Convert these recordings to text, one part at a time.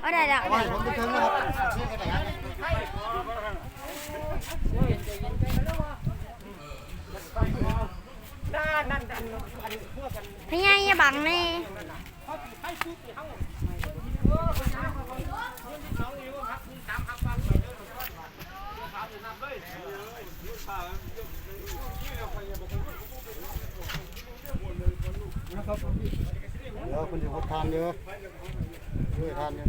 เอาได้แล้วเอาไว้ผมไปเชิญนะครับนี่ก็ได้ครับพี่ใหญ่อย่าบังเลยเดี๋ยวคุณจะพบทานเยอะช่วยทานเยอะ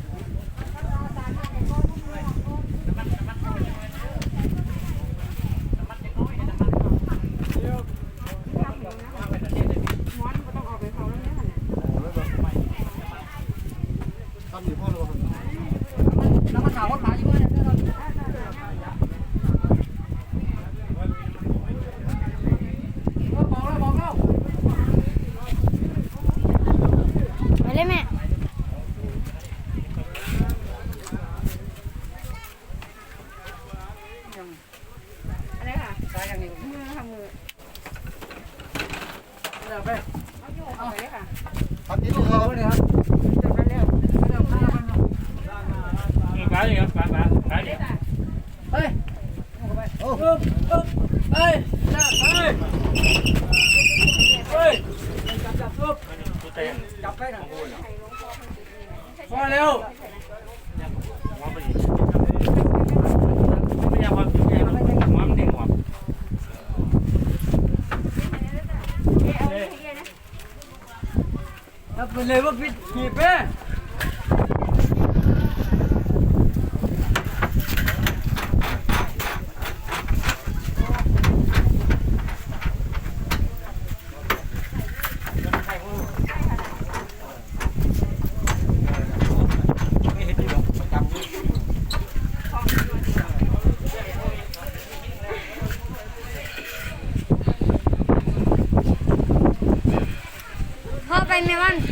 ทำอยู่พ่อเราครับ แล้วมันถามว่าขายอยู่ไหนบอกแล้วบอกแล้ว ไป เลยแม่อะไรค่ะขายอย่างนี้มือค่ะมือเดี๋ยวไปเอาอยู่เอาไปเลยค่ะทำที่นี่คเอารับไปเลยครับจบแล้ว เดี๋ยวขายกัน ขายอย่างขายขายขายอย่าง เฮ้ยโอ้โหเฮ้ยจับเฮ้ยเฮ้ยจับจับปุ๊บ เต็ม จับไปนะ พอเร็วไปเลยว่าปิดหีบไป ไม่เห็นที่หรอกประจำ พ่อ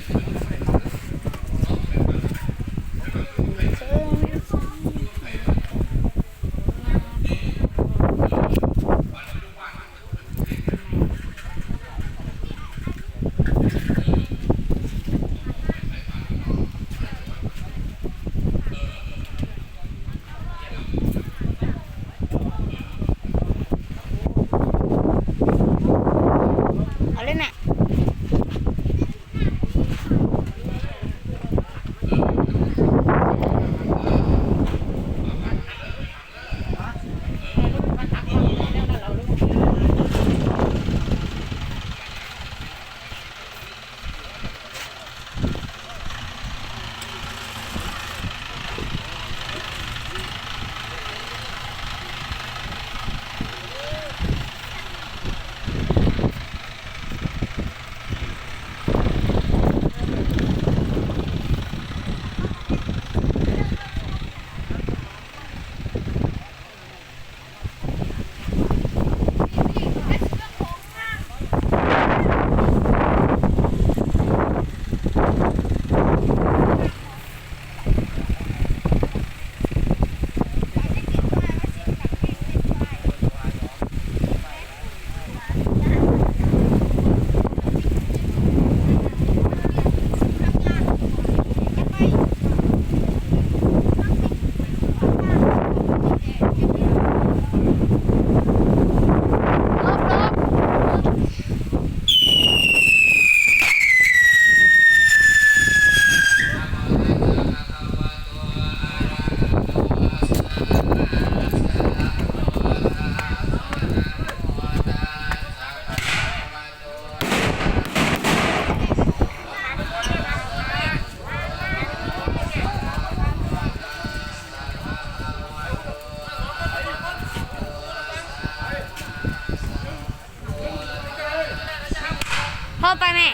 พ่อไปแม่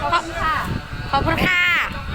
ขอบคุณค่ะ ขอบคุณค่ะ